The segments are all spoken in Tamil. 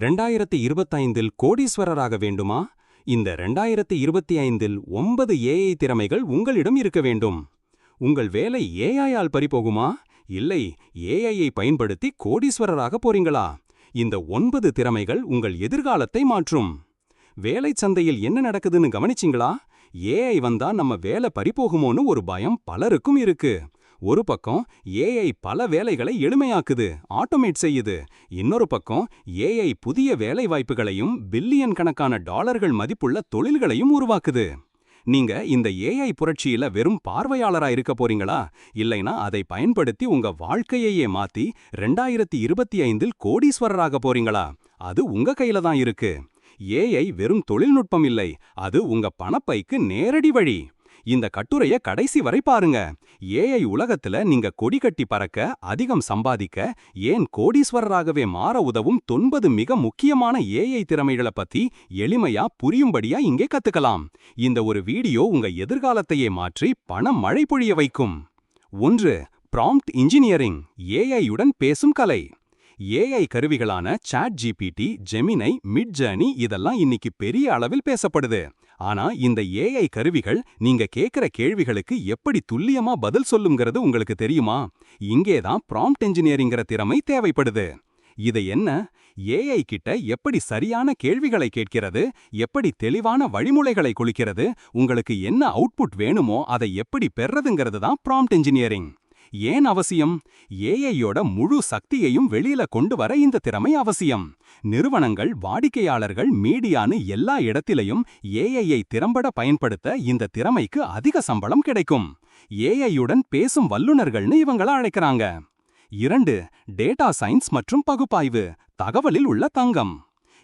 ரெண்டாயிரத்தி இருபத்தைந்தில் கோடீஸ்வரராக வேண்டுமா? இந்த ரெண்டாயிரத்தி இருபத்தி ஐந்தில் ஒன்பது ஏஐ திறமைகள் உங்களிடம் இருக்க வேண்டும். உங்கள் வேலை ஏஐயால் பறிபோகுமா? இல்லை ஏஐயை பயன்படுத்தி கோடீஸ்வரராக போறீங்களா? இந்த ஒன்பது திறமைகள் உங்கள் எதிர்காலத்தை மாற்றும். வேலை சந்தையில் என்ன நடக்குதுன்னு கவனிச்சிங்களா? ஏஐ வந்தா நம்ம வேலை பறிபோகுமோன்னு ஒரு பயம் பலருக்கும் இருக்கு. ஒரு பக்கம் ஏஐ பல வேலைகளை எளிமையாக்குது ஆட்டோமேட் செய்யுது. இன்னொரு பக்கம் ஏஐ புதிய வேலை வாய்ப்புகளையும் பில்லியன் கணக்கான டாலர்கள் மதிப்புள்ள தொழில்களையும் உருவாக்குது. நீங்க இந்த ஏஐ புரட்சியில வெறும் பார்வையாளரா இருக்க போறீங்களா? இல்லைனா அதை பயன்படுத்தி உங்க வாழ்க்கையையே மாத்தி ரெண்டாயிரத்தி இருபத்தி ஐந்தில் கோடீஸ்வரராக போறீங்களா? அது உங்க கையில தான் இருக்கு. ஏஐ வெறும் தொழில்நுட்பம் இல்லை அது உங்க பணப்பைக்கு நேரடி வழி. இந்த கட்டுரைய கடைசி வரை பாருங்க. ஏஐ உலகத்துல நீங்க கொடி கட்டி பறக்க அதிகம் சம்பாதிக்க ஏன் கோடீஸ்வரராகவே மாற உதவும் தொன்பது மிக முக்கியமான ஏஐ திறமைகளை பத்தி எளிமையா புரியும்படியா இங்கே கத்துக்கலாம். இந்த ஒரு வீடியோ உங்க எதிர்காலத்தையே மாற்றி பணம் மழை பொழிய வைக்கும். ஒன்று ப்ராம்ப்ட் இன்ஜினியரிங் ஏஐயுடன் பேசும் கலை. ஏஐ கருவிகளான சாட் ஜிபிடி ஜெமினை மிட் ஜேர்னி இதெல்லாம் இன்னைக்கு பெரிய அளவில் பேசப்படுது. ஆனா இந்த ஏஐ கருவிகள் நீங்க கேக்குற கேள்விகளுக்கு எப்படி துல்லியமா பதில் சொல்லுங்கிறது உங்களுக்கு தெரியுமா? இங்கேதான் ப்ராம்ப்ட் என்ஜினியரிங்கிற திறமை தேவைப்படுது. இதை என்ன? ஏஐ கிட்ட எப்படி சரியான கேள்விகளை கேட்கிறது? எப்படி தெளிவான வழிமுறைகளை குளிக்கிறது உங்களுக்கு என்ன அவுட்புட் வேணுமோ அதை எப்படி பெறதுங்கிறது தான் ப்ராம்ப்ட் என்ஜினியரிங் ஏன் அவசியம்? ஏஐயோட முழு சக்தியையும் வெளியில கொண்டு வர இந்த திறமை அவசியம். நிறுவனங்கள் வாடிக்கையாளர்கள் மீடியான்னு எல்லா இடத்திலையும் ஏஐயை திறம்பட பயன்படுத்த இந்த திறமைக்கு அதிக சம்பளம் கிடைக்கும். ஏஐயுடன் பேசும் வல்லுநர்கள்னு இவங்கள அழைக்கிறாங்க. இரண்டு டேட்டா சயின்ஸ் மற்றும் பகுப்பாய்வு தகவலில் உள்ள தங்கம்.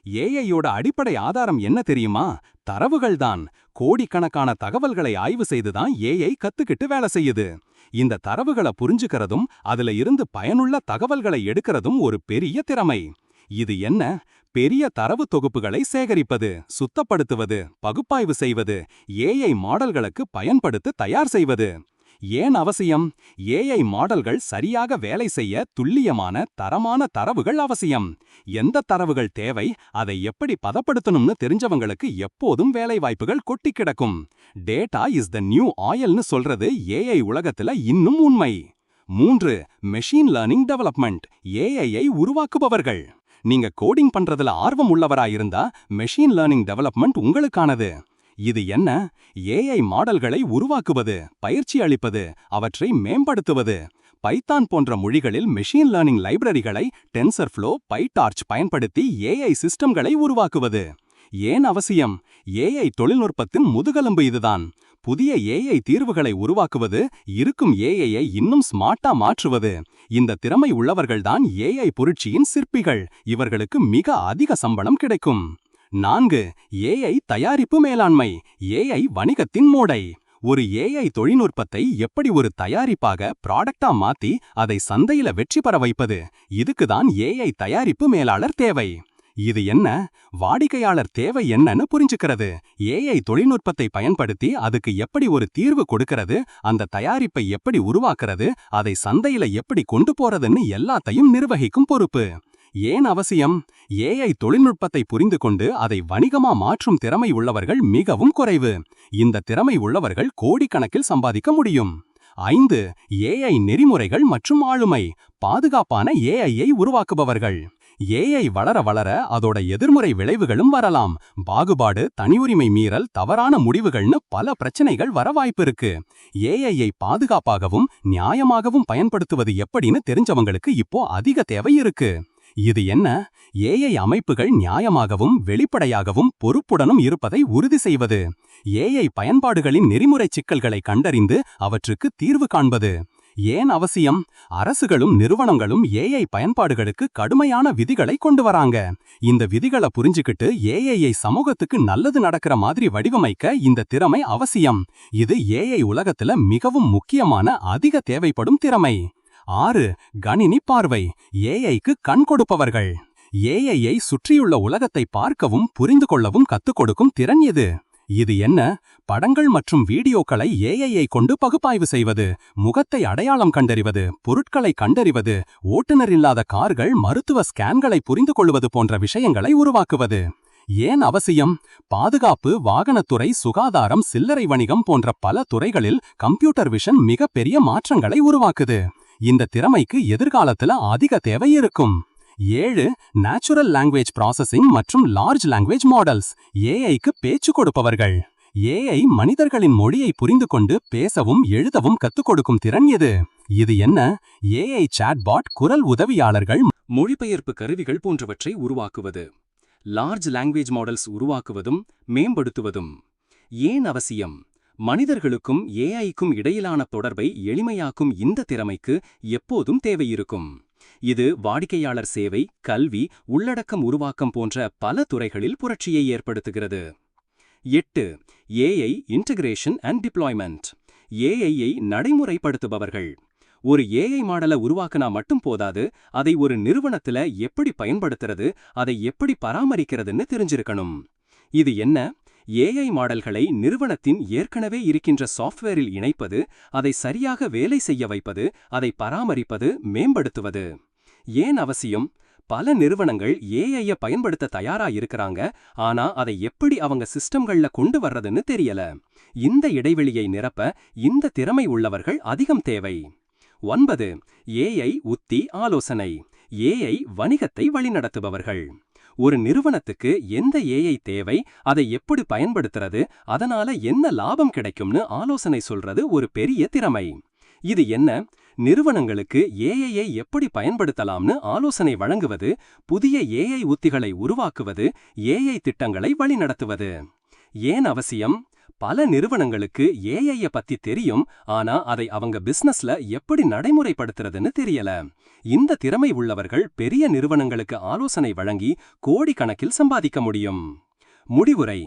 ஏஐயோட அடிப்படை ஆதாரம் என்ன தெரியுமா? தரவுகள்தான் கோடிக்கணக்கான தகவல்களை ஆய்வு செய்துதான் ஏஐ கத்துக்கிட்டு வேலை செய்யுது. இந்த தரவுகளை புரிஞ்சுக்கிறதும் அதுல இருந்து பயனுள்ள தகவல்களை எடுக்கிறதும் ஒரு பெரிய திறமை. இது என்ன? பெரிய தரவு தொகுப்புகளை சேகரிப்பது சுத்தப்படுத்துவது பகுப்பாய்வு செய்வது ஏஐ மாடல்களுக்கு பயன்படுத்த தயார் செய்வது. ஏன் அவசியம்? ஏஐ மாடல்கள் சரியாக வேலை செய்ய துல்லியமான தரமான தரவுகள் அவசியம். எந்த தரவுகள் தேவை அதை எப்படி பதப்படுத்தணும்னு தெரிஞ்சவங்களுக்கு எப்போதும் வேலை வாய்ப்புகள் கொட்டி கிடக்கும். டேட்டா இஸ் த நியூ ஆயில்னு சொல்றது ஏஐ உலகத்துல இன்னும் உண்மை. மூன்று மெஷின் லேர்னிங் டெவலப்மெண்ட் ஏஐயை உருவாக்குபவர்கள். நீங்க கோடிங் பண்றதுல ஆர்வம் உள்ளவரா இருந்தா மெஷின் லேர்னிங் டெவலப்மெண்ட் உங்களுக்கானது. இது என்ன? ஏஐ மாடல்களை உருவாக்குவது பயிற்சி அளிப்பது அவற்றை மேம்படுத்துவது. பைத்தான் போன்ற மொழிகளில் மெஷின் லேர்னிங் லைப்ரரிகளை டென்சர்ஃப்ளோ பைடார்ச் பயன்படுத்தி ஏஐ சிஸ்டம்களை உருவாக்குவது. ஏன் அவசியம்? ஏஐ தொழில்நுட்பத்தின் முதுகெலும்பு இதுதான். புதிய ஏஐ தீர்வுகளை உருவாக்குவது இருக்கும் ஏஐயை இன்னும் ஸ்மார்ட்டா மாற்றுவது. இந்த திறமை உள்ளவர்கள்தான் ஏஐ புரட்சியின் சிற்பிகள். இவர்களுக்கு மிக அதிக சம்பளம் கிடைக்கும். நான்கு ஏஐ தயாரிப்பு மேலாண்மை ஏஐ வணிகத்தின் மூடை. ஒரு ஏஐ தொழில்நுட்பத்தை எப்படி ஒரு தயாரிப்பாக ப்ராடக்டா மாத்தி அதை சந்தையில வெற்றி பெற வைப்பது? இதுக்கு தான் ஏஐ தயாரிப்பு மேலாளர் தேவை. இது என்ன? வாடிக்கையாளர் தேவை என்னன்னு புரிஞ்சுக்கிறது. ஏஐ தொழில்நுட்பத்தை பயன்படுத்தி அதுக்கு எப்படி ஒரு தீர்வு கொடுக்கிறது? அந்த தயாரிப்பை எப்படி உருவாக்குறது? அதை சந்தையில எப்படி கொண்டு போறதுன்னு எல்லாத்தையும் நிர்வகிக்கும் பொறுப்பு. ஏன் அவசியம்? ஏஐ தொழில்நுட்பத்தை புரிந்து கொண்டு அதை வணிகமா மாற்றும் திறமை உள்ளவர்கள் மிகவும் குறைவு. இந்த திறமை உள்ளவர்கள் கோடிக்கணக்கில் சம்பாதிக்க முடியும். ஐந்து ஏஐ நெறிமுறைகள் மற்றும் ஆளுமை பாதுகாப்பான ஏஐயை உருவாக்குபவர்கள். ஏஐ வளர வளர அதோட எதிர்முறை விளைவுகளும் வரலாம். பாகுபாடு தனியுரிமை மீறல் தவறான முடிவுகள்னு பல பிரச்சனைகள் வர வாய்ப்பு இருக்கு. ஏஐயை பாதுகாப்பாகவும் நியாயமாகவும் பயன்படுத்துவது எப்படின்னு தெரிஞ்சவங்களுக்கு இப்போ அதிக தேவை இருக்கு. இது என்ன? ஏஐ அமைப்புகள் நியாயமாகவும் வெளிப்படையாகவும் பொறுப்புடனும் இருப்பதை உறுதி செய்வது. ஏஐ பயன்பாடுகளின் நெறிமுறை சிக்கல்களை கண்டறிந்து அவற்றுக்கு தீர்வு காண்பது. ஏன் அவசியம்? அரசுகளும் நிறுவனங்களும் ஏஐ பயன்பாடுகளுக்கு கடுமையான விதிகளை கொண்டு வராங்க. இந்த விதிகளை புரிஞ்சுக்கிட்டு ஏஐயை சமூகத்துக்கு நல்லது நடக்கிற மாதிரி வடிவமைக்க இந்த திறமை அவசியம். இது ஏஐ உலகத்துல மிகவும் முக்கியமான அதிக தேவைப்படும் திறமை. ஆறு கணினி பார்வை. ஏஐக்கு கண் கொடுப்பவர்கள். ஏஐயை சுற்றியுள்ள உலகத்தை பார்க்கவும் புரிந்து கொள்ளவும் கத்துக் கொடுக்கும் திறன் இது இது என்ன? படங்கள் மற்றும் வீடியோக்களை ஏஐயை கொண்டு பகுப்பாய்வு செய்வது முகத்தை அடையாளம் கண்டறிவது பொருட்களை கண்டறிவது ஓட்டுநர் இல்லாத கார்கள் மருத்துவ ஸ்கேன்களை புரிந்து கொள்வது போன்ற விஷயங்களை உருவாக்குவது. ஏன் அவசியம்? பாதுகாப்பு வாகனத்துறை சுகாதாரம் சில்லறை வணிகம் போன்ற பல துறைகளில் கம்ப்யூட்டர் விஷன் மிகப்பெரிய மாற்றங்களை உருவாக்குது. இந்த திறமைக்கு எதிர்காலத்துல அதிக தேவை இருக்கும். ஏழு நேச்சுரல் லாங்குவேஜ் ப்ராசஸிங் மற்றும் லார்ஜ் லாங்குவேஜ் மாடல்ஸ் ஏஐக்கு பேச்சு கொடுப்பவர்கள். ஏஐ மனிதர்களின் மொழியை புரிந்து கொண்டு பேசவும் எழுதவும் கத்துக் கொடுக்கும் திறன் எது? இது என்ன? ஏஐ சாட்பாட் குரல் உதவியாளர்கள் மொழிபெயர்ப்பு கருவிகள் போன்றவற்றை உருவாக்குவது. லார்ஜ் லாங்குவேஜ் மாடல்ஸ் உருவாக்குவதும் மேம்படுத்துவதும். ஏன் அவசியம்? மனிதர்களுக்கும் ஏஐக்கும் இடையிலான தொடர்பை எளிமையாக்கும் இந்த திறமைக்கு எப்போதும் தேவையிருக்கும். இது வாடிக்கையாளர் சேவை கல்வி உள்ளடக்கம் உருவாக்கம் போன்ற பல துறைகளில் புரட்சியை ஏற்படுத்துகிறது. எட்டு ஏஐ இன்டகிரேஷன் அண்ட் டிப்ளாய்மெண்ட் ஏஐயை நடைமுறைப்படுத்துபவர்கள். ஒரு ஏஐ மாடலை உருவாக்கினா மட்டும் போதாது அதை ஒரு நிறுவனத்துல எப்படி பயன்படுத்துறது அதை எப்படி பராமரிக்கிறதுன்னு தெரிஞ்சிருக்கணும். இது என்ன? ஏஐ மாடல்களை நிறுவனத்தின் ஏற்கனவே இருக்கின்ற சாஃப்ட்வேரில் இணைப்பது அதை சரியாக வேலை செய்ய வைப்பது அதை பராமரிப்பது மேம்படுத்துவது. ஏன் அவசியம்? பல நிறுவனங்கள் ஏஐய பயன்படுத்த தயாரா இருக்கிறாங்க ஆனா அதை எப்படி அவங்க சிஸ்டம்கள்ல கொண்டு வர்றதுன்னு தெரியல. இந்த இடைவெளியை நிரப்ப இந்த திறமை உள்ளவர்கள் அதிகம் தேவை. ஒன்பது ஏஐ உத்தி ஆலோசனை. ஏஐ வணிகத்தை வழிநடத்துபவர்கள். ஒரு நிறுவனத்துக்கு எந்த ஏஐ தேவை அதை எப்படி பயன்படுத்துறது அதனால என்ன லாபம் கிடைக்கும்னு ஆலோசனை சொல்றது ஒரு பெரிய திறமை. இது என்ன? நிறுவனங்களுக்கு ஏஐயை எப்படி பயன்படுத்தலாம்னு ஆலோசனை வழங்குவது புதிய ஏஐ உத்திகளை உருவாக்குவது ஏஐ திட்டங்களை வழிநடத்துவது. ஏன் அவசியம்? பல நிறுவனங்களுக்கு ஏஐய பத்தி தெரியும் ஆனா அதை அவங்க பிசினஸ்ல எப்படி நடைமுறைப்படுத்துறதுன்னு தெரியல. இந்த திறமை உள்ளவர்கள் பெரிய நிறுவனங்களுக்கு ஆலோசனை வழங்கி கோடிக்கணக்கில் சம்பாதிக்க முடியும். முடிவுரை.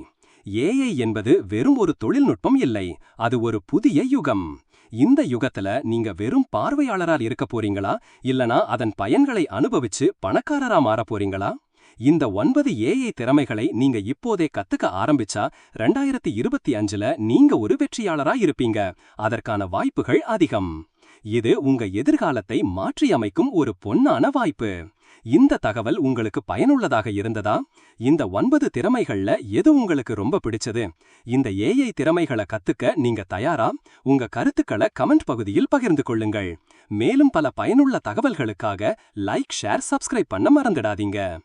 ஏஐ என்பது வெறும் ஒரு தொழில்நுட்பம் இல்லை அது ஒரு புதிய யுகம். இந்த யுகத்துல நீங்க வெறும் பார்வையாளரால் இருக்க போறீங்களா? இல்லனா அதன் பயன்களை அனுபவிச்சு பணக்காரரா மாற போறீங்களா? இந்த ஒன்பது ஏஐ திறமைகளை நீங்க இப்போதே கத்துக்க ஆரம்பிச்சா ரெண்டாயிரத்தி இருபத்தி அஞ்சுல நீங்க ஒரு வெற்றியாளரா இருப்பீங்க. அதற்கான வாய்ப்புகள் அதிகம். இது உங்க எதிர்காலத்தை மாற்றியமைக்கும் ஒரு பொன்னான வாய்ப்பு. இந்த தகவல் உங்களுக்கு பயனுள்ளதாக இருந்ததா? இந்த ஒன்பது திறமைகள்ல எது உங்களுக்கு ரொம்ப பிடிச்சது? இந்த ஏஐ திறமைகளை கத்துக்க நீங்க தயாரா? உங்க கருத்துக்களை கமெண்ட் பகுதியில் பகிர்ந்து கொள்ளுங்கள். மேலும் பல பயனுள்ள தகவல்களுக்காக லைக் ஷேர் சப்ஸ்கிரைப் பண்ண மறந்துடாதீங்க.